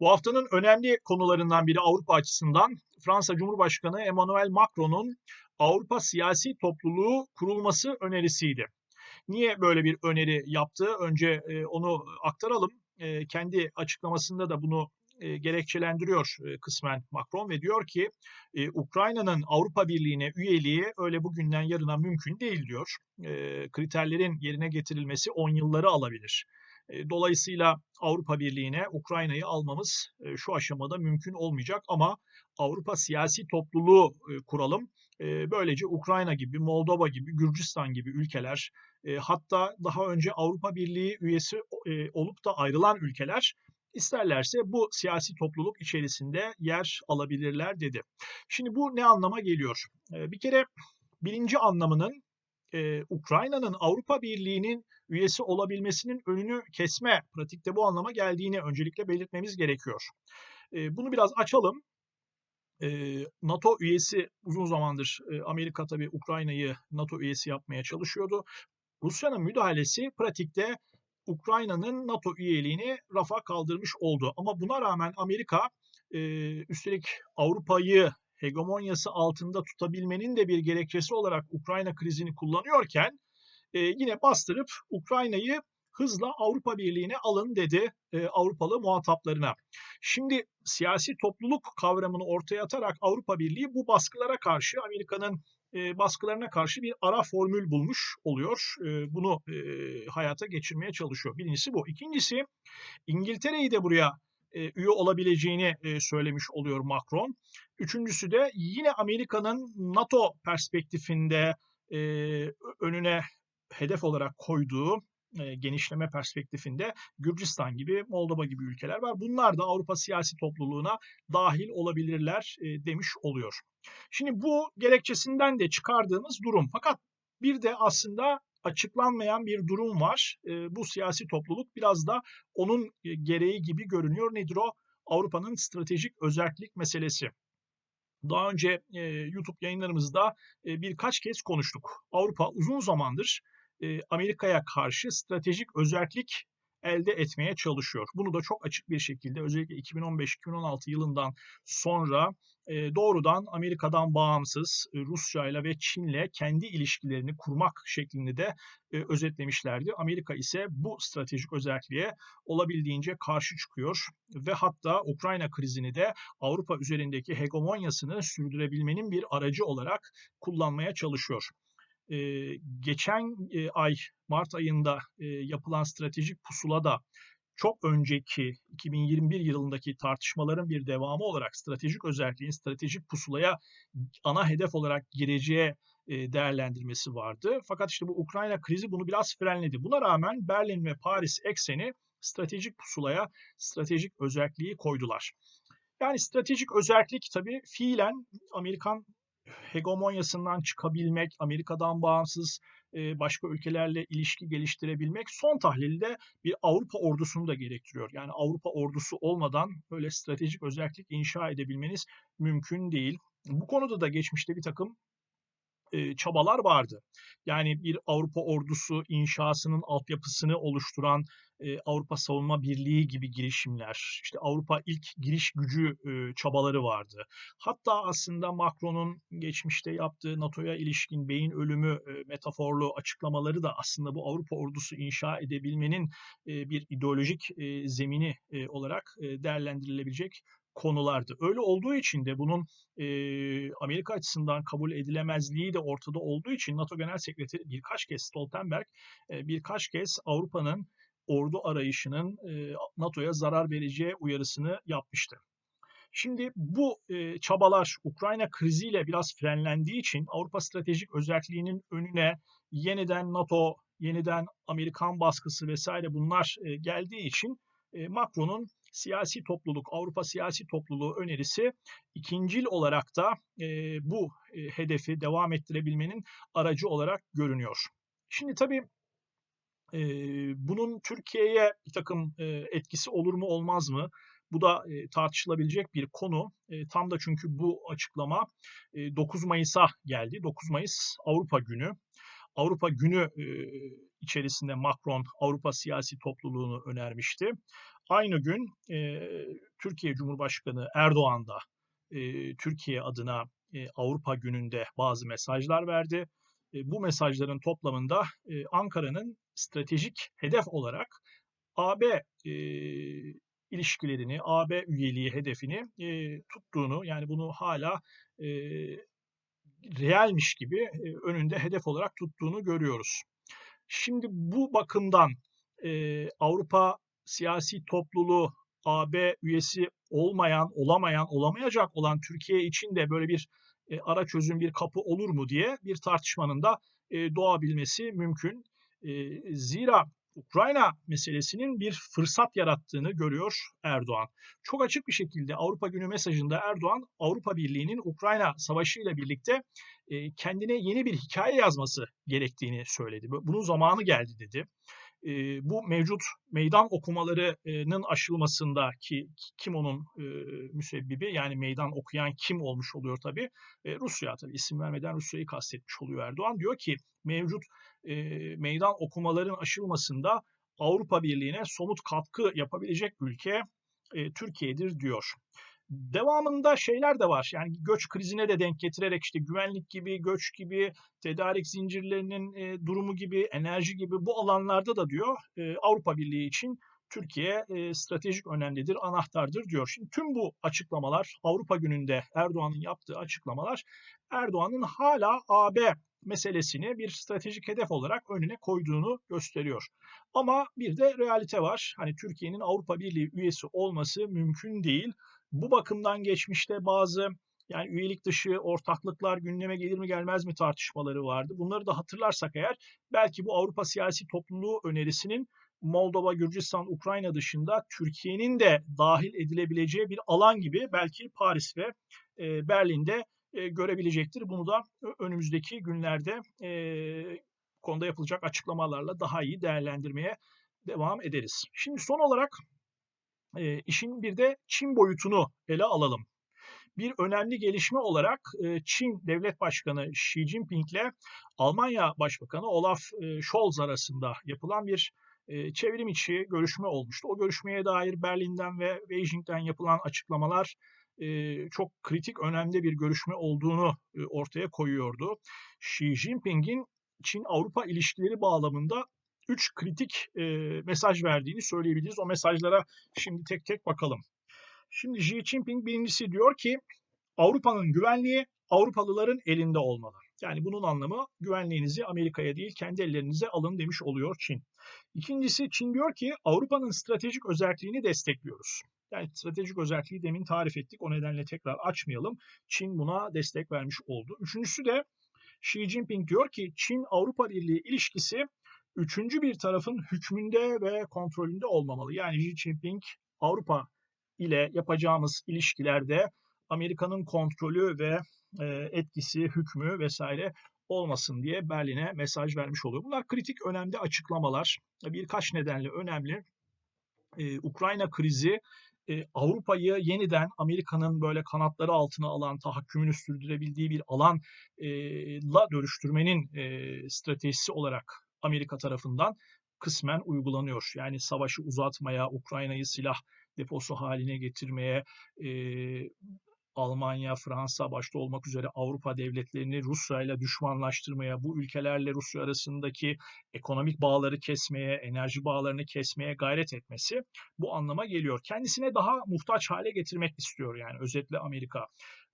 Bu haftanın önemli konularından biri Avrupa açısından Fransa Cumhurbaşkanı Emmanuel Macron'un Avrupa siyasi topluluğu kurulması önerisiydi. Niye böyle bir öneri yaptı? Önce e, onu aktaralım. E, kendi açıklamasında da bunu e, gerekçelendiriyor kısmen Macron ve diyor ki Ukrayna'nın Avrupa Birliği'ne üyeliği öyle bugünden yarına mümkün değil diyor. Kriterlerin yerine getirilmesi 10 yılları alabilir. Dolayısıyla Avrupa Birliği'ne Ukrayna'yı almamız şu aşamada mümkün olmayacak ama Avrupa siyasi topluluğu kuralım. Böylece Ukrayna gibi, Moldova gibi, Gürcistan gibi ülkeler hatta daha önce Avrupa Birliği üyesi olup da ayrılan ülkeler isterlerse bu siyasi topluluk içerisinde yer alabilirler dedi. Şimdi bu ne anlama geliyor? Bir kere birinci anlamının Ukrayna'nın Avrupa Birliği'nin üyesi olabilmesinin önünü kesme pratikte bu anlama geldiğini öncelikle belirtmemiz gerekiyor. Bunu biraz açalım. NATO üyesi uzun zamandır Amerika tabii Ukrayna'yı NATO üyesi yapmaya çalışıyordu. Rusya'nın müdahalesi pratikte Ukrayna'nın NATO üyeliğini rafa kaldırmış oldu. Ama buna rağmen Amerika üstelik Avrupa'yı hegemonyası altında tutabilmenin de bir gerekçesi olarak Ukrayna krizini kullanıyorken yine bastırıp Ukrayna'yı hızla Avrupa Birliği'ne alın dedi e, Avrupalı muhataplarına. Şimdi siyasi topluluk kavramını ortaya atarak Avrupa Birliği bu baskılara karşı Amerika'nın e, baskılarına karşı bir ara formül bulmuş oluyor. E, bunu e, hayata geçirmeye çalışıyor. Birincisi bu. İkincisi İngiltere'yi de buraya e, üye olabileceğini e, söylemiş oluyor Macron. Üçüncüsü de yine Amerika'nın NATO perspektifinde e, önüne hedef olarak koyduğu e, genişleme perspektifinde Gürcistan gibi, Moldova gibi ülkeler var. Bunlar da Avrupa siyasi topluluğuna dahil olabilirler e, demiş oluyor. Şimdi bu gerekçesinden de çıkardığımız durum. Fakat bir de aslında açıklanmayan bir durum var. E, bu siyasi topluluk biraz da onun gereği gibi görünüyor. Nedir o? Avrupa'nın stratejik özellik meselesi. Daha önce e, YouTube yayınlarımızda e, birkaç kez konuştuk. Avrupa uzun zamandır Amerika'ya karşı stratejik özellik elde etmeye çalışıyor. Bunu da çok açık bir şekilde özellikle 2015-2016 yılından sonra doğrudan Amerika'dan bağımsız Rusya ile ve Çin'le kendi ilişkilerini kurmak şeklinde de özetlemişlerdi. Amerika ise bu stratejik özelliğe olabildiğince karşı çıkıyor ve hatta Ukrayna krizini de Avrupa üzerindeki hegemonyasını sürdürebilmenin bir aracı olarak kullanmaya çalışıyor e, geçen e, ay Mart ayında e, yapılan stratejik pusula da çok önceki 2021 yılındaki tartışmaların bir devamı olarak stratejik özelliğin stratejik pusulaya ana hedef olarak gireceği değerlendirmesi vardı. Fakat işte bu Ukrayna krizi bunu biraz frenledi. Buna rağmen Berlin ve Paris ekseni stratejik pusulaya stratejik özelliği koydular. Yani stratejik özellik tabii fiilen Amerikan hegemonyasından çıkabilmek, Amerika'dan bağımsız başka ülkelerle ilişki geliştirebilmek son tahlilde bir Avrupa ordusunu da gerektiriyor. Yani Avrupa ordusu olmadan böyle stratejik özellik inşa edebilmeniz mümkün değil. Bu konuda da geçmişte bir takım çabalar vardı. Yani bir Avrupa ordusu inşasının altyapısını oluşturan Avrupa Savunma Birliği gibi girişimler, işte Avrupa ilk giriş gücü çabaları vardı. Hatta aslında Macron'un geçmişte yaptığı NATO'ya ilişkin beyin ölümü metaforlu açıklamaları da aslında bu Avrupa ordusu inşa edebilmenin bir ideolojik zemini olarak değerlendirilebilecek konulardı. Öyle olduğu için de bunun e, Amerika açısından kabul edilemezliği de ortada olduğu için NATO Genel Sekreteri birkaç kez Stoltenberg e, birkaç kez Avrupa'nın ordu arayışının e, NATO'ya zarar vereceği uyarısını yapmıştı. Şimdi bu e, çabalar Ukrayna kriziyle biraz frenlendiği için Avrupa stratejik özelliğinin önüne yeniden NATO, yeniden Amerikan baskısı vesaire bunlar e, geldiği için Macron'un siyasi topluluk, Avrupa siyasi topluluğu önerisi ikincil olarak da bu e, hedefi devam ettirebilmenin aracı olarak görünüyor. Şimdi tabii e, bunun Türkiye'ye bir takım e, etkisi olur mu olmaz mı? Bu da e, tartışılabilecek bir konu. E, tam da çünkü bu açıklama e, 9 Mayıs'a geldi. 9 Mayıs Avrupa Günü. Avrupa Günü e, içerisinde Macron Avrupa siyasi topluluğunu önermişti. aynı gün e, Türkiye Cumhurbaşkanı Erdoğan da e, Türkiye adına e, Avrupa gününde bazı mesajlar verdi. E, bu mesajların toplamında e, Ankara'nın stratejik hedef olarak AB e, ilişkilerini, AB üyeliği hedefini e, tuttuğunu yani bunu hala e, realmiş gibi e, önünde hedef olarak tuttuğunu görüyoruz. Şimdi bu bakımdan e, Avrupa siyasi topluluğu AB üyesi olmayan, olamayan, olamayacak olan Türkiye için de böyle bir e, ara çözüm bir kapı olur mu diye bir tartışmanın da e, doğabilmesi mümkün. E, zira Ukrayna meselesinin bir fırsat yarattığını görüyor Erdoğan. Çok açık bir şekilde Avrupa Günü mesajında Erdoğan Avrupa Birliği'nin Ukrayna Savaşı ile birlikte e, kendine yeni bir hikaye yazması gerektiğini söyledi. Bunun zamanı geldi dedi e, bu mevcut meydan okumalarının aşılmasında ki kim onun e, müsebbibi yani meydan okuyan kim olmuş oluyor tabii? E, Rusya tabii. İsim vermeden Rusya'yı kastetmiş oluyor Erdoğan. Diyor ki mevcut e, meydan okumaların aşılmasında Avrupa Birliği'ne somut katkı yapabilecek ülke e, Türkiye'dir diyor. Devamında şeyler de var. Yani göç krizine de denk getirerek işte güvenlik gibi, göç gibi, tedarik zincirlerinin e, durumu gibi, enerji gibi bu alanlarda da diyor e, Avrupa Birliği için Türkiye e, stratejik önemlidir, anahtardır diyor. Şimdi tüm bu açıklamalar Avrupa gününde Erdoğan'ın yaptığı açıklamalar Erdoğan'ın hala AB meselesini bir stratejik hedef olarak önüne koyduğunu gösteriyor. Ama bir de realite var. Hani Türkiye'nin Avrupa Birliği üyesi olması mümkün değil. Bu bakımdan geçmişte bazı yani üyelik dışı ortaklıklar gündeme gelir mi gelmez mi tartışmaları vardı. Bunları da hatırlarsak eğer belki bu Avrupa siyasi topluluğu önerisinin Moldova, Gürcistan, Ukrayna dışında Türkiye'nin de dahil edilebileceği bir alan gibi belki Paris ve e, Berlin'de e, görebilecektir. Bunu da önümüzdeki günlerde e, konuda yapılacak açıklamalarla daha iyi değerlendirmeye devam ederiz. Şimdi son olarak e, işin bir de Çin boyutunu ele alalım. Bir önemli gelişme olarak e, Çin Devlet Başkanı Xi Jinping ile Almanya Başbakanı Olaf e, Scholz arasında yapılan bir e, çevrim içi görüşme olmuştu. O görüşmeye dair Berlin'den ve Beijing'den yapılan açıklamalar e, çok kritik, önemli bir görüşme olduğunu e, ortaya koyuyordu. Xi Jinping'in Çin-Avrupa ilişkileri bağlamında üç kritik e, mesaj verdiğini söyleyebiliriz. O mesajlara şimdi tek tek bakalım. Şimdi Xi Jinping birincisi diyor ki Avrupa'nın güvenliği Avrupalıların elinde olmalı. Yani bunun anlamı güvenliğinizi Amerika'ya değil kendi ellerinize alın demiş oluyor Çin. İkincisi Çin diyor ki Avrupa'nın stratejik özelliğini destekliyoruz. Yani stratejik özelliği demin tarif ettik. O nedenle tekrar açmayalım. Çin buna destek vermiş oldu. Üçüncüsü de Xi Jinping diyor ki Çin-Avrupa Birliği ilişkisi üçüncü bir tarafın hükmünde ve kontrolünde olmamalı. Yani Xi Jinping Avrupa ile yapacağımız ilişkilerde Amerika'nın kontrolü ve e, etkisi, hükmü vesaire olmasın diye Berlin'e mesaj vermiş oluyor. Bunlar kritik önemli açıklamalar. Birkaç nedenle önemli. Ee, Ukrayna krizi e, Avrupa'yı yeniden Amerika'nın böyle kanatları altına alan, tahakkümünü sürdürebildiği bir alanla dönüştürmenin e, stratejisi olarak Amerika tarafından kısmen uygulanıyor. Yani savaşı uzatmaya, Ukrayna'yı silah deposu haline getirmeye, e, Almanya, Fransa başta olmak üzere Avrupa devletlerini Rusya ile düşmanlaştırmaya, bu ülkelerle Rusya arasındaki ekonomik bağları kesmeye, enerji bağlarını kesmeye gayret etmesi bu anlama geliyor. Kendisine daha muhtaç hale getirmek istiyor yani özetle Amerika.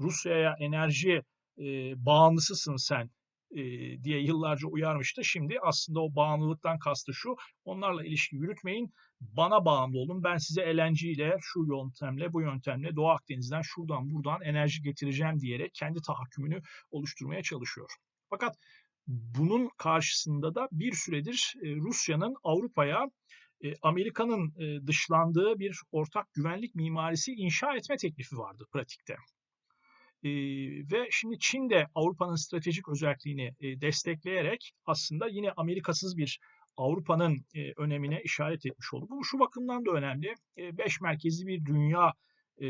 Rusya'ya enerji e, bağımlısısın sen e, diye yıllarca uyarmıştı. Şimdi aslında o bağımlılıktan kastı şu, onlarla ilişki yürütmeyin, bana bağımlı olun, ben size LNG ile şu yöntemle, bu yöntemle Doğu Akdeniz'den şuradan buradan enerji getireceğim diyerek kendi tahakkümünü oluşturmaya çalışıyor. Fakat bunun karşısında da bir süredir Rusya'nın Avrupa'ya Amerika'nın dışlandığı bir ortak güvenlik mimarisi inşa etme teklifi vardı pratikte. E, ve şimdi Çin de Avrupa'nın stratejik özelliğini e, destekleyerek aslında yine Amerikasız bir Avrupa'nın e, önemine işaret etmiş oldu. Bu şu bakımdan da önemli. E, beş merkezli bir dünya e,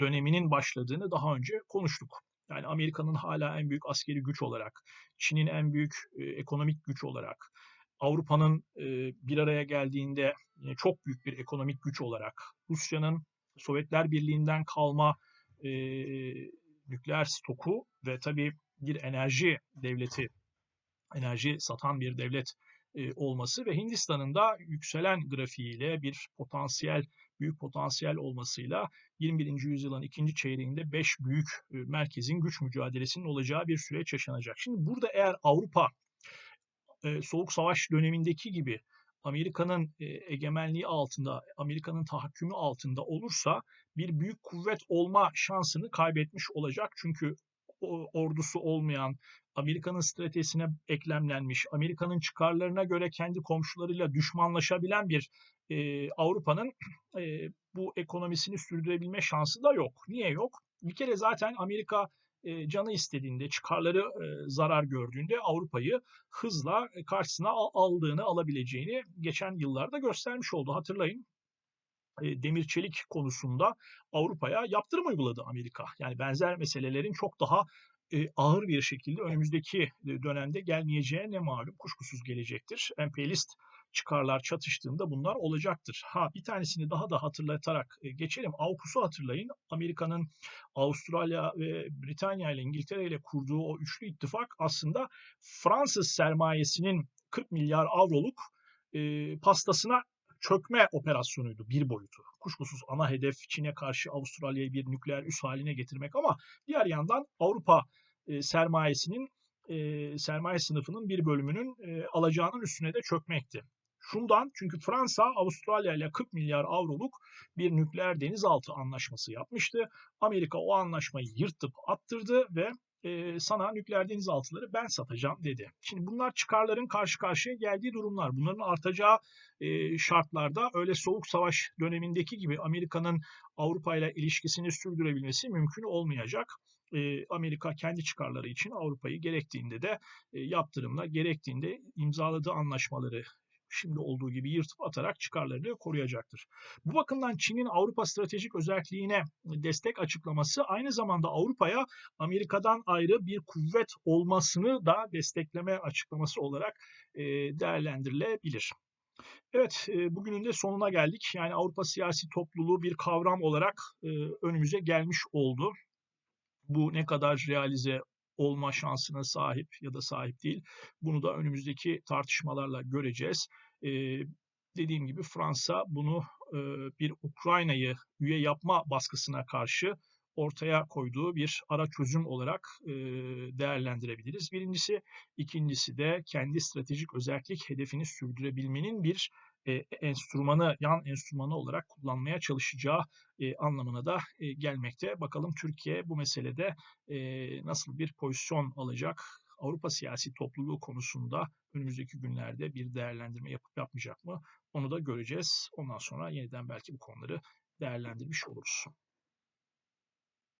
döneminin başladığını daha önce konuştuk. Yani Amerika'nın hala en büyük askeri güç olarak, Çin'in en büyük e, ekonomik güç olarak, Avrupa'nın e, bir araya geldiğinde yine çok büyük bir ekonomik güç olarak Rusya'nın Sovyetler Birliği'nden kalma e, nükleer stoku ve tabii bir enerji devleti, enerji satan bir devlet e, olması ve Hindistan'ın da yükselen grafiğiyle bir potansiyel, büyük potansiyel olmasıyla 21. yüzyılın ikinci çeyreğinde 5 büyük e, merkezin güç mücadelesinin olacağı bir süreç yaşanacak. Şimdi burada eğer Avrupa e, Soğuk Savaş dönemindeki gibi Amerika'nın egemenliği altında, Amerika'nın tahakkümü altında olursa bir büyük kuvvet olma şansını kaybetmiş olacak. Çünkü ordusu olmayan, Amerika'nın stratejisine eklemlenmiş, Amerika'nın çıkarlarına göre kendi komşularıyla düşmanlaşabilen bir e, Avrupa'nın e, bu ekonomisini sürdürebilme şansı da yok. Niye yok? Bir kere zaten Amerika e, canı istediğinde, çıkarları e, zarar gördüğünde Avrupa'yı hızla karşısına aldığını, alabileceğini geçen yıllarda göstermiş oldu. Hatırlayın e, demir çelik konusunda Avrupa'ya yaptırım uyguladı Amerika. Yani benzer meselelerin çok daha ağır bir şekilde önümüzdeki dönemde gelmeyeceği ne malum kuşkusuz gelecektir. Emperyalist çıkarlar çatıştığında bunlar olacaktır. Ha bir tanesini daha da hatırlatarak e, geçelim. AUKUS'u hatırlayın. Amerika'nın Avustralya ve Britanya ile İngiltere ile kurduğu o üçlü ittifak aslında Fransız sermayesinin 40 milyar avroluk e, pastasına çökme operasyonuydu bir boyutu. Kuşkusuz ana hedef Çin'e karşı Avustralya'yı bir nükleer üs haline getirmek ama diğer yandan Avrupa e, sermayesinin e, sermaye sınıfının bir bölümünün e, alacağının üstüne de çökmekti. Şundan çünkü Fransa Avustralya ile 40 milyar avroluk bir nükleer denizaltı anlaşması yapmıştı. Amerika o anlaşmayı yırtıp attırdı ve e, sana nükleer denizaltıları ben satacağım dedi. Şimdi bunlar çıkarların karşı karşıya geldiği durumlar. Bunların artacağı e, şartlarda öyle soğuk savaş dönemindeki gibi Amerika'nın Avrupa ile ilişkisini sürdürebilmesi mümkün olmayacak. E, Amerika kendi çıkarları için Avrupa'yı gerektiğinde de e, yaptırımla gerektiğinde imzaladığı anlaşmaları şimdi olduğu gibi yırtıp atarak çıkarlarını koruyacaktır. Bu bakımdan Çin'in Avrupa stratejik özelliğine destek açıklaması aynı zamanda Avrupa'ya Amerika'dan ayrı bir kuvvet olmasını da destekleme açıklaması olarak değerlendirilebilir. Evet, bugünün de sonuna geldik. Yani Avrupa siyasi topluluğu bir kavram olarak önümüze gelmiş oldu. Bu ne kadar realize olma şansına sahip ya da sahip değil. Bunu da önümüzdeki tartışmalarla göreceğiz. E, dediğim gibi Fransa bunu e, bir Ukrayna'yı üye yapma baskısına karşı ortaya koyduğu bir ara çözüm olarak e, değerlendirebiliriz. Birincisi, ikincisi de kendi stratejik özellik hedefini sürdürebilmenin bir e, enstrümanı, yan enstrümanı olarak kullanmaya çalışacağı e, anlamına da e, gelmekte. Bakalım Türkiye bu meselede e, nasıl bir pozisyon alacak? Avrupa siyasi topluluğu konusunda önümüzdeki günlerde bir değerlendirme yapıp yapmayacak mı? Onu da göreceğiz. Ondan sonra yeniden belki bu konuları değerlendirmiş oluruz.